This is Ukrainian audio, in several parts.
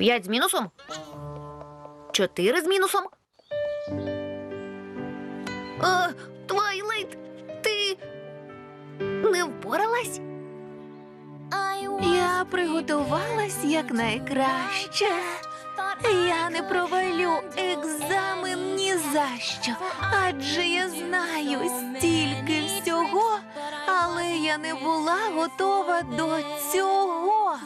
П'ять з мінусом. Чотири з мінусом. О, Твайлайт, ти не впоралась? Я приготувалась якнайкраще. Я не провалю екзамен ні за що, адже я знаю стільки всього, але я не була готова до цього.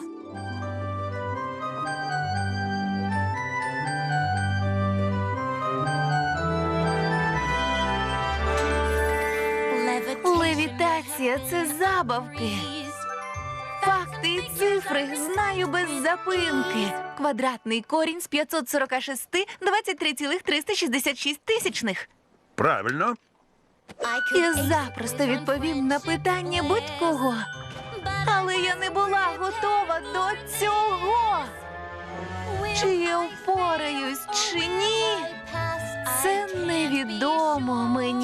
Левітація це забавки. Факти і цифри знаю без запинки. Квадратний корінь з 546 23,366 тисячних. Правильно. Я запросто відповім на питання будь-кого. Але я не була готова до цього. Чи я впораюсь, чи ні? Це невідомо мені.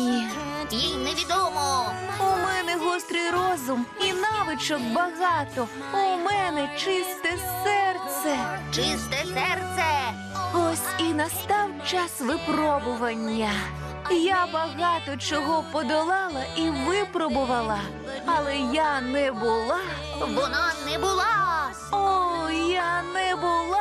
Їй невідомо. У мене гострий розум і навичок багато. У мене чисте серце. Чисте серце. Ось і настав час випробування. Я багато чого подолала і випробувала, але я не була. Вона не була. О, я не була. Не.